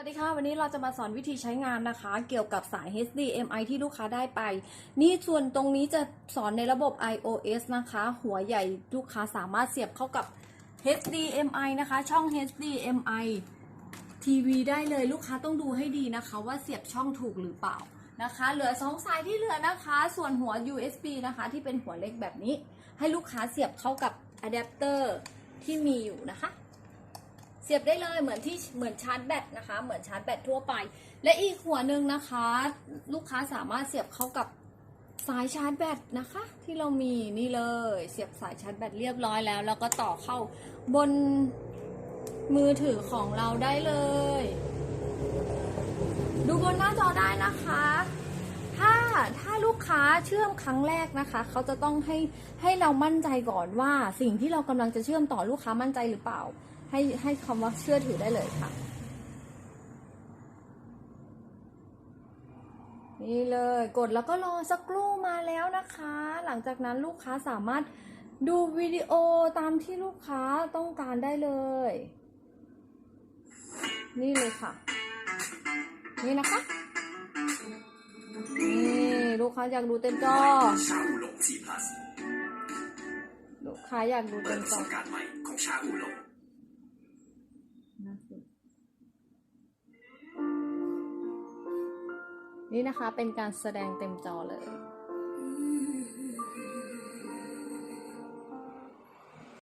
สวัสดีค่ะ วันนี้เราจะมาสอนวิธีใช้งานนะคะ เกี่ยวกับสาย HDMI ที่ลูกค้าได้ไป นี่ส่วนตรงนี้จะสอนในระบบ iOS นะคะ หัวใหญ่ลูกค้าสามารถเสียบเข้ากับ HDMI นะคะ ช่อง HDMI ทีวีได้เลยลูกค้าต้องดูให้ดีนะคะ ว่าเสียบช่องถูกหรือเปล่านะคะ เหลือสองสายที่เหลือนะคะ ส่วนหัว USB นะคะ ที่เป็นหัวเล็กแบบนี้ ให้ลูกค้าเสียบเข้ากับอะแดปเตอร์ที่มีอยู่นะคะ เสียบได้เลยเหมือนที่เหมือนชาร์จแบตนะคะ เหมือนชาร์จแบตทั่วไป และอีกหัวหนึ่งนะคะ ลูกค้าสามารถเสียบเข้ากับสายชาร์จแบตนะคะ ที่เรามีนี่เลย เสียบสายชาร์จแบตเรียบร้อยแล้ว แล้วก็ต่อเข้าบนมือถือของเราได้เลย ดูบนหน้าจอได้นะคะ ถ้าถ้าลูกค้าเชื่อมครั้งแรกนะคะ เขาจะต้องให้ให้เรามั่นใจก่อนว่าสิ่งที่เรากำลังจะเชื่อมต่อลูกค้ามั่นใจหรือเปล่า ให้ให้คำว่าเชื่อถือได้เลยค่ะ นี่เลยกดแล้วก็รอสักครู่มาแล้วนะคะ หลังจากนั้นลูกค้าสามารถดูวิดีโอตามที่ลูกค้าต้องการได้เลย นี่เลยค่ะ นี่นะคะนี่ลูกค้าอยากดูเต็มจอชาอูหลง G Plus ลูกค้าอยากดูเปิเต็ดมประจสอบการณ์ใหม่ของชาอูหลง น่าสุดนี่นะคะเป็นการแสดงเต็มจอเลย